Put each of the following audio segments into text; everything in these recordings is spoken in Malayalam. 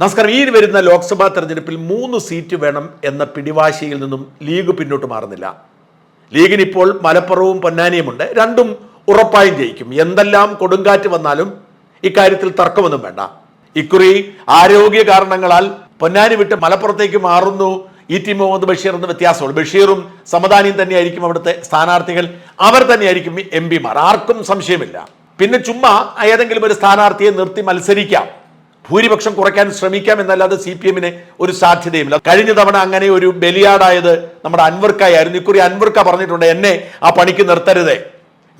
നമസ്കാരം. ഈ വരുന്ന ലോക്സഭാ തെരഞ്ഞെടുപ്പിൽ മൂന്ന് സീറ്റ് വേണം എന്ന പിടിവാശിയിൽ നിന്നും ലീഗ് പിന്നോട്ട് മാറുന്നില്ല. ലീഗിന് ഇപ്പോൾ മലപ്പുറവും പൊന്നാനിയുമുണ്ട്. രണ്ടും ഉറപ്പായും ജയിക്കും. എന്തെല്ലാം കൊടുങ്കാറ്റ് വന്നാലും ഇക്കാര്യത്തിൽ തർക്കമൊന്നും വേണ്ട. ഇക്കുറി ആരോഗ്യ കാരണങ്ങളാൽ പൊന്നാനി വിട്ട് മലപ്പുറത്തേക്ക് മാറുന്നു. ഇ ടി മുഹമ്മദ് ബഷീർ എന്ന വ്യത്യാസമുള്ളൂ ബഷീറും സമദാനിയും തന്നെയായിരിക്കും അവിടുത്തെ സ്ഥാനാർത്ഥികൾ. അവർ തന്നെയായിരിക്കും എം പിമാർ. ആർക്കും സംശയമില്ല. പിന്നെ ചുമ്മാ ഏതെങ്കിലും ഒരു സ്ഥാനാർത്ഥിയെ നിർത്തി മത്സരിക്കാം. ഭൂരിപക്ഷം കുറയ്ക്കാൻ ശ്രമിക്കാം എന്നല്ലാതെ സി പി എമ്മിന് ഒരു സാധ്യതയുമില്ല. കഴിഞ്ഞ തവണ അങ്ങനെ ഒരു ബലിയാടായത് നമ്മുടെ അൻവർക്കായിരുന്നു. ഇക്കുറി അൻവർക്ക പറഞ്ഞിട്ടുണ്ട് എന്നെ ആ പണിക്ക് നിർത്തരുതേ.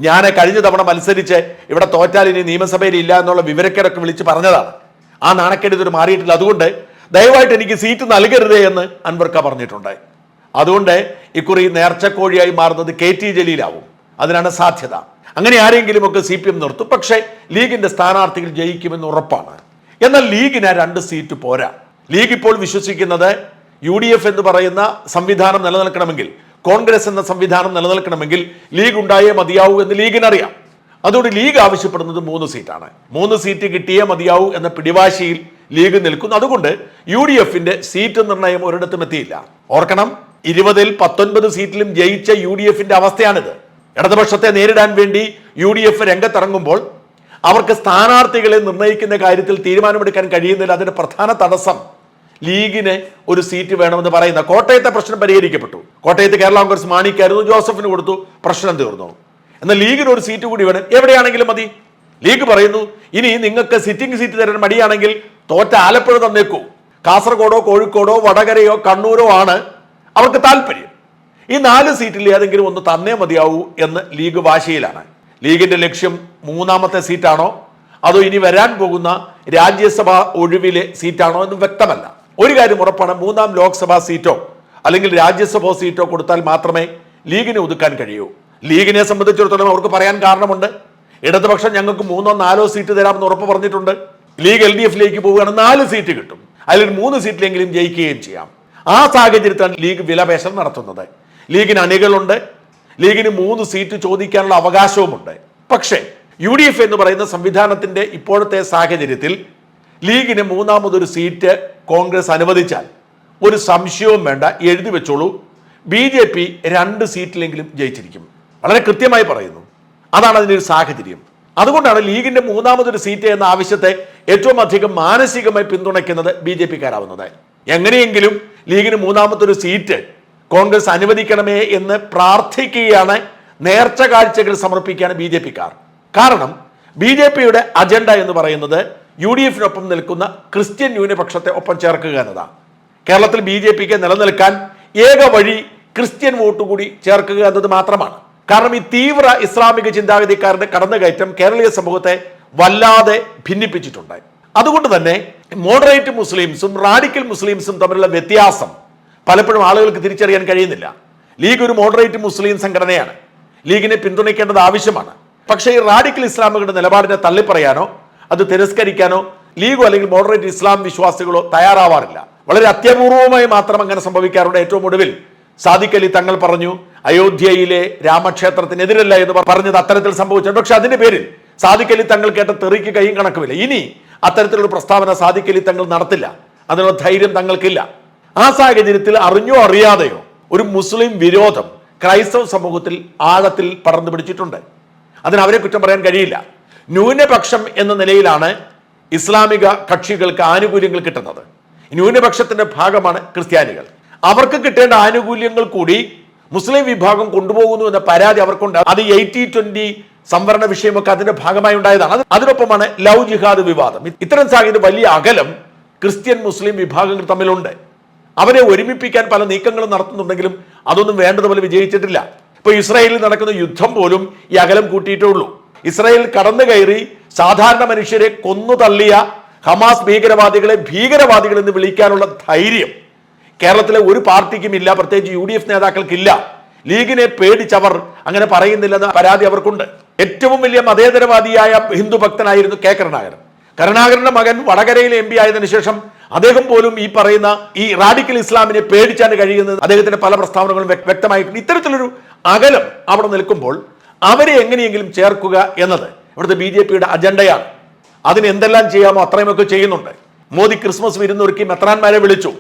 ഞാൻ കഴിഞ്ഞ തവണ മത്സരിച്ച് ഇവിടെ തോറ്റാൽ ഇനി നിയമസഭയിൽ ഇല്ല എന്നുള്ള വിവരക്കേടൊക്കെ വിളിച്ച് പറഞ്ഞതാണ്. ആ നാണക്കേട് ഇതൊരു മാറിയിട്ടില്ല. അതുകൊണ്ട് ദയവായിട്ട് എനിക്ക് സീറ്റ് നൽകരുതേ എന്ന് അൻവർക്ക പറഞ്ഞിട്ടുണ്ട്. അതുകൊണ്ട് ഇക്കുറി നേർച്ചക്കോഴിയായി മാറുന്നത് കെ ടി ജലീലാവും. അതിനാണ് സാധ്യത. അങ്ങനെ ആരെങ്കിലുമൊക്കെ സി പി എം നിർത്തും. പക്ഷേ ലീഗിന്റെ സ്ഥാനാർത്ഥികൾ ജയിക്കുമെന്ന് ഉറപ്പാണ്. എന്നാൽ ലീഗിന് രണ്ട് സീറ്റ് പോരാ. ലീഗ് ഇപ്പോൾ വിശ്വസിക്കുന്നത് യു ഡി എഫ് എന്ന് പറയുന്ന സംവിധാനം നിലനിൽക്കണമെങ്കിൽ കോൺഗ്രസ് എന്ന സംവിധാനം നിലനിൽക്കണമെങ്കിൽ ലീഗ് ഉണ്ടായേ മതിയാവൂ എന്ന് ലീഗിനറിയാം. അതുകൊണ്ട് ലീഗ് ആവശ്യപ്പെടുന്നത് മൂന്ന് സീറ്റാണ്. മൂന്ന് സീറ്റ് കിട്ടിയേ മതിയാവൂ എന്ന പിടിവാശിയിൽ ലീഗ് നിൽക്കുന്നു. അതുകൊണ്ട് യു ഡി എഫിന്റെ സീറ്റ് നിർണയം ഒരിടത്തും എത്തിയില്ല. ഓർക്കണം ഇരുപതിൽ പത്തൊൻപത് സീറ്റിലും ജയിച്ച യു ഡി എഫിന്റെ അവസ്ഥയാണിത്. ഇടതുപക്ഷത്തെ നേരിടാൻ വേണ്ടി യു ഡി എഫ് രംഗത്തിറങ്ങുമ്പോൾ അവർക്ക് സ്ഥാനാർത്ഥികളെ നിർണയിക്കുന്ന കാര്യത്തിൽ തീരുമാനമെടുക്കാൻ കഴിയുന്നില്ല. അതിന്റെ പ്രധാന തടസ്സം ലീഗിന് ഒരു സീറ്റ് വേണമെന്ന് പറയുന്ന കോട്ടയത്തെ പ്രശ്നം പരിഹരിക്കപ്പെട്ടു. കോട്ടയത്ത് കേരള കോൺഗ്രസ് മാണിക്കായിരുന്നു ജോസഫിന് കൊടുത്തു പ്രശ്നം തീർന്നു. എന്നാൽ ലീഗിന് ഒരു സീറ്റ് കൂടി വേണം. എവിടെയാണെങ്കിലും മതി. ലീഗ് പറയുന്നു ഇനി നിങ്ങൾക്ക് സിറ്റിംഗ് സീറ്റ് തരാൻ മടിയാണെങ്കിൽ തോറ്റ ആലപ്പുഴ തന്നേക്കൂ. കാസർഗോഡോ കോഴിക്കോടോ വടകരയോ കണ്ണൂരോ ആണ് അവർക്ക് താല്പര്യം. ഈ നാല് സീറ്റിൽ ഏതെങ്കിലും ഒന്ന് തന്നേ മതിയാവൂ എന്ന് ലീഗ് വാശിയിലാണ്. ലീഗിന്റെ ലക്ഷ്യം മൂന്നാമത്തെ സീറ്റാണോ? അതോ ഇനി വരാൻ പോകുന്ന രാജ്യസഭ ഒഴിവിലെ സീറ്റാണോ എന്ന് വ്യക്തമല്ല. ഒരു കാര്യം ഉറപ്പാണ് മൂന്നാം ലോക്സഭാ സീറ്റോ അല്ലെങ്കിൽ രാജ്യസഭാ സീറ്റോ കൊടുത്താൽ മാത്രമേ ലീഗിനെ ഒതുക്കാൻ കഴിയൂ. ലീഗിനെ സംബന്ധിച്ചിടത്തോളം അവർക്ക് പറയാൻ കാരണമുണ്ട്. ഇടതുപക്ഷം ഞങ്ങൾക്ക് മൂന്നോ നാലോ സീറ്റ് തരാമെന്ന് ഉറപ്പ് പറഞ്ഞിട്ടുണ്ട്. ലീഗ് എൽ ഡി എഫിലേക്ക് പോവുകയാണ് നാല് സീറ്റ് കിട്ടും. അല്ലെങ്കിൽ മൂന്ന് സീറ്റിലെങ്കിലും ജയിക്കുകയും ചെയ്യാം. ആ സാഹചര്യത്തിലാണ് ലീഗ് വിലപേശം നടത്തുന്നത്. ലീഗിന് അണികളുണ്ട്. ലീഗിന് മൂന്ന് സീറ്റ് ചോദിക്കാനുള്ള അവകാശവുമുണ്ട്. പക്ഷേ യു ഡി എഫ് എന്ന് പറയുന്ന സംവിധാനത്തിന്റെ ഇപ്പോഴത്തെ സാഹചര്യത്തിൽ ലീഗിന് മൂന്നാമതൊരു സീറ്റ് കോൺഗ്രസ് അനുവദിച്ചാൽ ഒരു സംശയവും വേണ്ട എഴുതി വെച്ചോളൂ. ബി ജെ പി രണ്ട് സീറ്റിലെങ്കിലും ജയിച്ചിരിക്കും. വളരെ കൃത്യമായി പറയുന്നു. അതാണ് അതിന്റെ ഒരു സാഹചര്യം. അതുകൊണ്ടാണ് ലീഗിന്റെ മൂന്നാമതൊരു സീറ്റ് എന്ന ആവശ്യത്തെ ഏറ്റവും അധികം മാനസികമായി പിന്തുണയ്ക്കുന്നത് ബി ജെ പിക്കാരാവുന്നത്. എങ്ങനെയെങ്കിലും ലീഗിന് മൂന്നാമതൊരു സീറ്റ് കോൺഗ്രസ് അനുവദിക്കണമേ എന്ന് പ്രാർത്ഥിക്കുകയാണ് നേർച്ച കാഴ്ചകൾ സമർപ്പിക്കുകയാണ് ബി ജെ പിക്കാർ. കാരണം ബി ജെ പിയുടെ അജണ്ട എന്ന് പറയുന്നത് യു ഡി എഫിനൊപ്പം നിൽക്കുന്ന ക്രിസ്ത്യൻ ന്യൂനപക്ഷത്തെ ഒപ്പം ചേർക്കുക എന്നതാണ്. കേരളത്തിൽ ബി ജെ പിക്ക് നിലനിൽക്കാൻ ഏക വഴി ക്രിസ്ത്യൻ വോട്ട് കൂടി ചേർക്കുക എന്നത് മാത്രമാണ്. കാരണം ഈ തീവ്ര ഇസ്ലാമിക ചിന്താഗതിക്കാരുടെ കടന്നുകയറ്റം കേരളീയ സമൂഹത്തെ വല്ലാതെ ഭിന്നിപ്പിച്ചിട്ടുണ്ട്. അതുകൊണ്ട് തന്നെ മോഡറേറ്റ് മുസ്ലിംസും റാഡിക്കൽ മുസ്ലിംസും തമ്മിലുള്ള വ്യത്യാസം പലപ്പോഴും ആളുകൾക്ക് തിരിച്ചറിയാൻ കഴിയുന്നില്ല. ലീഗ് ഒരു മോഡറേറ്റ് മുസ്ലിം സംഘടനയാണ്. ലീഗിനെ പിന്തുണയ്ക്കേണ്ടത് ആവശ്യമാണ്. പക്ഷേ ഈ റാഡിക്കൽ ഇസ്ലാമുകളുടെ നിലപാടിനെ തള്ളിപ്പറയാനോ അത് തിരസ്കരിക്കാനോ ലീഗോ അല്ലെങ്കിൽ മോഡറേറ്റ് ഇസ്ലാം വിശ്വാസികളോ തയ്യാറാവാറില്ല. വളരെ അത്യപൂർവമായി മാത്രം അങ്ങനെ സംഭവിക്കാറുണ്ട്. ഏറ്റവും ഒടുവിൽ സാദിഖ് അലി തങ്ങൾ പറഞ്ഞു അയോധ്യയിലെ രാമക്ഷേത്രത്തിനെതിരല്ല എന്ന് പറഞ്ഞത് അത്തരത്തിൽ സംഭവിച്ചിട്ടുണ്ട് പക്ഷെ അതിന്റെ പേരിൽ സാദിഖ് അലി തങ്ങൾ കേട്ട തെറിക്ക് കൈയും കണക്കുമില്ല. ഇനി അത്തരത്തിലൊരു പ്രസ്താവന സാദിഖ് അലി തങ്ങൾ നടത്തില്ല. അതിനുള്ള ധൈര്യം തങ്ങൾക്കില്ല. ആ സാഹചര്യത്തിൽ അറിഞ്ഞോ അറിയാതെയോ ഒരു മുസ്ലിം വിരോധം ക്രൈസ്തവ സമൂഹത്തിൽ ആഴത്തിൽ പടർന്നു പിടിച്ചിട്ടുണ്ട്. അതിന് അവരെ കുറ്റം പറയാൻ കഴിയില്ല. ന്യൂനപക്ഷം എന്ന നിലയിലാണ് ഇസ്ലാമിക കക്ഷികൾക്ക് ആനുകൂല്യങ്ങൾ കിട്ടുന്നത്. ന്യൂനപക്ഷത്തിന്റെ ഭാഗമാണ് ക്രിസ്ത്യാനികൾ. അവർക്ക് കിട്ടേണ്ട ആനുകൂല്യങ്ങൾ കൂടി മുസ്ലിം വിഭാഗം കൊണ്ടുപോകുന്നു എന്ന പരാതി അവർക്കുണ്ട്. അത് എയ്റ്റി ട്വന്റി സംവരണ വിഷയമൊക്കെ അതിന്റെ ഭാഗമായി ഉണ്ടായതാണ്. അത് അതിനൊപ്പമാണ് ലവ് ജിഹാദ് വിവാദം. ഇത്തരം സാഹചര്യം വലിയ അകലം ക്രിസ്ത്യൻ മുസ്ലിം വിഭാഗങ്ങൾ തമ്മിലുണ്ട്. അവരെ ഒരുമിപ്പിക്കാൻ പല നീക്കങ്ങളും നടത്തുന്നുണ്ടെങ്കിലും അതൊന്നും വേണ്ടതുപോലെ വിജയിച്ചിട്ടില്ല. ഇപ്പൊ ഇസ്രായേലിൽ നടക്കുന്ന യുദ്ധം പോലും ഈ അകലം കൂട്ടിയിട്ടേ ഉള്ളൂ. ഇസ്രായേൽ കടന്നു കയറി സാധാരണ മനുഷ്യരെ കൊന്നു തള്ളിയ ഹമാസ് ഭീകരവാദികളെ ഭീകരവാദികൾ എന്ന് വിളിക്കാനുള്ള ധൈര്യം കേരളത്തിലെ ഒരു പാർട്ടിക്കും ഇല്ല പ്രത്യേകിച്ച് യു ഡി എഫ് നേതാക്കൾക്കില്ല. ലീഗിനെ പേടിച്ചവർ അങ്ങനെ പറയുന്നില്ലെന്ന പരാതി അവർക്കുണ്ട്. ഏറ്റവും വലിയ മതേതരവാദിയായ ഹിന്ദു ഭക്തനായിരുന്നു കെ കരുണാകരൻ. കരുണാകരന്റെ മകൻ വടകരയിലെ എം പി ആയതിനു ശേഷം അദ്ദേഹം പോലും ഈ പറയുന്ന ഈ റാഡിക്കൽ ഇസ്ലാമിനെ പേടിച്ചാണ് കഴിയുന്നത്. അദ്ദേഹത്തിന്റെ പല പ്രസ്താവനകളും വ്യക്ത- വ്യക്തമായിട്ടുണ്ട്. ഇത്തരത്തിലൊരു അകലം അവിടെ നിൽക്കുമ്പോൾ അവരെ എങ്ങനെയെങ്കിലും ചേർക്കുക എന്നത് ഇവിടുത്തെ ബി ജെ പിയുടെ അജണ്ടയാണ്. അതിന് എന്തെല്ലാം ചെയ്യാമോ അത്രയുമൊക്കെ ചെയ്യുന്നുണ്ട്. മോദി ക്രിസ്മസ് വിരുന്നൊരുക്കി മെത്രാന്മാരെ വിളിച്ചു.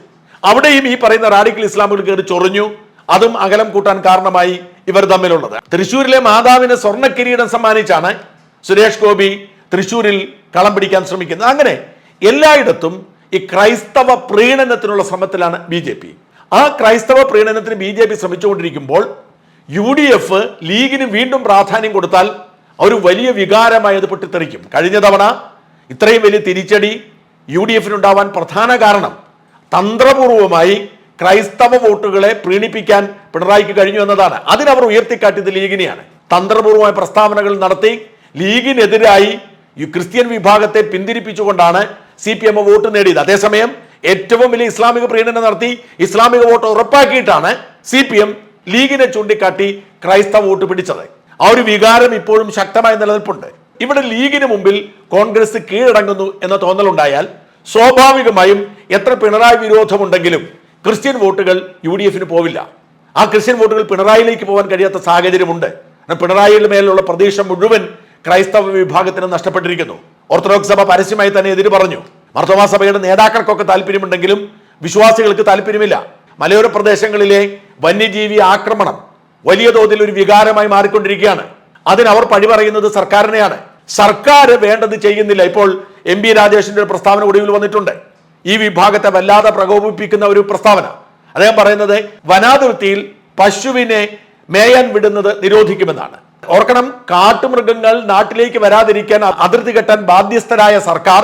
അവിടെയും ഈ പറയുന്ന റാഡിക്കൽ ഇസ്ലാമുകൾ കയറി ചൊറിഞ്ഞു. അതും അകലം കൂട്ടാൻ കാരണമായി ഇവർ തമ്മിലുള്ളത്. തൃശ്ശൂരിലെ മാതാവിന് സ്വർണ കിരീടം സമ്മാനിച്ചാണ് സുരേഷ് ഗോപി തൃശ്ശൂരിൽ കളം പിടിക്കാൻ ശ്രമിക്കുന്നത്. അങ്ങനെ എല്ലായിടത്തും ഈ ക്രൈസ്തവ പ്രീണനത്തിനുള്ള ശ്രമത്തിലാണ് ബി ജെ പി. ആ ക്രൈസ്തവ പ്രീണനത്തിന് ബി ജെ പി ശ്രമിച്ചുകൊണ്ടിരിക്കുമ്പോൾ യു ഡി എഫ് ലീഗിന് വീണ്ടും പ്രാധാന്യം കൊടുത്താൽ ഒരു വലിയ വികാരമായി അത് പൊട്ടിത്തെറിക്കും. കഴിഞ്ഞ തവണ ഇത്രയും വലിയ തിരിച്ചടി യു ഡി എഫിനുണ്ടാവാൻ പ്രധാന കാരണം തന്ത്രപൂർവമായി ക്രൈസ്തവ വോട്ടുകളെ പ്രീണിപ്പിക്കാൻ പിണറായിക്ക് കഴിഞ്ഞു എന്നതാണ്. അതിനവർ ഉയർത്തിക്കാട്ടിയത് ലീഗിനെയാണ്. തന്ത്രപൂർവമായ പ്രസ്താവനകൾ നടത്തി ലീഗിനെതിരായി ക്രിസ്ത്യൻ വിഭാഗത്തെ പിന്തിരിപ്പിച്ചുകൊണ്ടാണ് സി പി എം വോട്ട് നേടിയത്. അതേസമയം ഏറ്റവും വലിയ ഇസ്ലാമിക പ്രീണനം നടത്തി ഇസ്ലാമിക വോട്ട് ഉറപ്പാക്കിയിട്ടാണ് സി പി എം ലീഗിനെ ചൂണ്ടിക്കാട്ടി ക്രൈസ്തവ വോട്ട് പിടിച്ചത്. ആ ഒരു വികാരം ഇപ്പോഴും ശക്തമായി നിലനിൽപ്പുണ്ട്. ഇവിടെ ലീഗിന് മുമ്പിൽ കോൺഗ്രസ് കീഴടങ്ങുന്നു എന്ന തോന്നലുണ്ടായാൽ സ്വാഭാവികമായും എത്ര പിണറായി വിരോധമുണ്ടെങ്കിലും ക്രിസ്ത്യൻ വോട്ടുകൾ യു ഡി എഫിന് പോവില്ല. ആ ക്രിസ്ത്യൻ വോട്ടുകൾ പിണറായിലേക്ക് പോകാൻ കഴിയാത്ത സാഹചര്യമുണ്ട്. പിണറായിയുടെ മേലുള്ള പ്രതീക്ഷ മുഴുവൻ ക്രൈസ്തവ വിഭാഗത്തിന് നഷ്ടപ്പെട്ടിരിക്കുന്നു. ഓർത്തഡോക്സ് സഭ പരസ്യമായി തന്നെ എതിര് പറഞ്ഞു. മർത്തോമാ സഭയുടെ നേതാക്കൾക്കൊക്കെ താല്പര്യമുണ്ടെങ്കിലും വിശ്വാസികൾക്ക് താല്പര്യമില്ല. മലയോര പ്രദേശങ്ങളിലെ വന്യജീവി ആക്രമണം വലിയ തോതിൽ ഒരു വികാരമായി മാറിക്കൊണ്ടിരിക്കുകയാണ്. അതിനവർ പഴി പറയുന്നത് സർക്കാരിനെയാണ്. സർക്കാർ വേണ്ടത് ചെയ്യുന്നില്ല. ഇപ്പോൾ എം പി രാജേഷിന്റെ ഒരു പ്രസ്താവന ഒടുവിൽ വന്നിട്ടുണ്ട്. ഈ വിഭാഗത്തെ വല്ലാതെ പ്രകോപിപ്പിക്കുന്ന ഒരു പ്രസ്താവന. അദ്ദേഹം പറയുന്നത് വനാതിർത്തിയിൽ പശുവിനെ മേയാൻ വിടുന്നത് നിരോധിക്കുമെന്നാണ്. ഓർക്കണം കാട്ടുമൃഗങ്ങൾ നാട്ടിലേക്ക് വരാതിരിക്കാൻ അതിർത്തി കെട്ടാൻ ബാധ്യസ്ഥരായ സർക്കാർ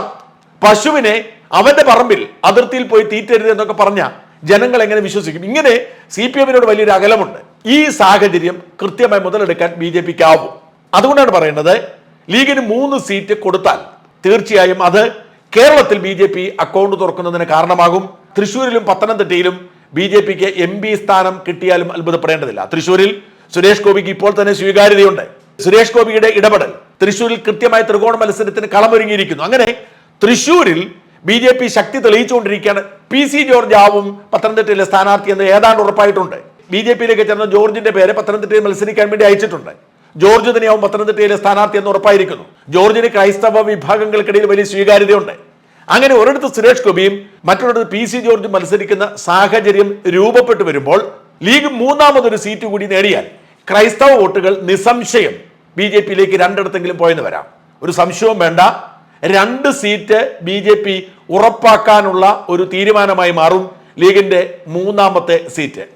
പശുവിനെ അവന്റെ പറമ്പിൽ അതിർത്തിയിൽ പോയി തീറ്റരുത് എന്നൊക്കെ പറഞ്ഞ ജനങ്ങൾ എങ്ങനെ വിശ്വസിക്കും? ഇങ്ങനെ സി പി എമ്മിനോട് വലിയൊരു അകലമുണ്ട്. ഈ സാഹചര്യം കൃത്യമായി മുതലെടുക്കാൻ ബി ജെ പിക്ക് ആവും അതുകൊണ്ടാണ് പറയുന്നത് ലീഗിന് മൂന്ന് സീറ്റ് കൊടുത്താൽ തീർച്ചയായും അത് കേരളത്തിൽ ബി ജെ പി അക്കൗണ്ട് തുറക്കുന്നതിന് കാരണമാകും. തൃശ്ശൂരിലും പത്തനംതിട്ടയിലും ബി ജെ പിക്ക് എം പി സ്ഥാനം കിട്ടിയാലും അത്ഭുതപ്പെടേണ്ടതില്ല. തൃശ്ശൂരിൽ സുരേഷ് ഗോപിക്ക് ഇപ്പോൾ തന്നെ സ്വീകാര്യതയുണ്ട്. സുരേഷ് ഗോപിയുടെ ഇടപെടൽ തൃശൂരിൽ കൃത്യമായ ത്രികോണ മത്സരത്തിന് കളമൊരുങ്ങിയിരിക്കുന്നു. അങ്ങനെ തൃശൂരിൽ ബി ജെ പി ശക്തി തെളിയിച്ചുകൊണ്ടിരിക്കുകയാണ്. പി സി ജോർജ് ആവും പത്തനംതിട്ടയിലെ സ്ഥാനാർത്ഥി എന്ന് ഏതാണ്ട് ഉറപ്പായിട്ടുണ്ട്. ബി ജെ പിയിലേക്ക് ചേർന്ന ജോർജിന്റെ പേര് പത്തനംതിട്ടയിൽ മത്സരിക്കാൻ വേണ്ടി അയച്ചിട്ടുണ്ട്. ജോർജ് തന്നെയാവും പത്തനംതിട്ടയിലെ സ്ഥാനാർത്ഥി എന്ന് ഉറപ്പായിരിക്കുന്നു. ജോർജിന് ക്രൈസ്തവ വിഭാഗങ്ങൾക്കിടയിൽ വലിയ സ്വീകാര്യതയുണ്ട്. അങ്ങനെ ഒരിടത്ത് സുരേഷ് ഗോപിയും മറ്റൊരിടത്ത് പി സി ജോർജ് മത്സരിക്കുന്ന സാഹചര്യം രൂപപ്പെട്ടു വരുമ്പോൾ ലീഗ് മൂന്നാമതൊരു സീറ്റ് കൂടി നേടിയാൽ ക്രൈസ്തവ വോട്ടുകൾ നിസ്സംശയം ബി ജെ പിയിലേക്ക് രണ്ടിടത്തെങ്കിലും പോയെന്ന് വരാം. ഒരു സംശയവും വേണ്ട. രണ്ട് സീറ്റ് ബി ജെ പി ഉറപ്പാക്കാനുള്ള ഒരു തീരുമാനമായി മാറും ലീഗിന്റെ മൂന്നാമത്തെ സീറ്റ്.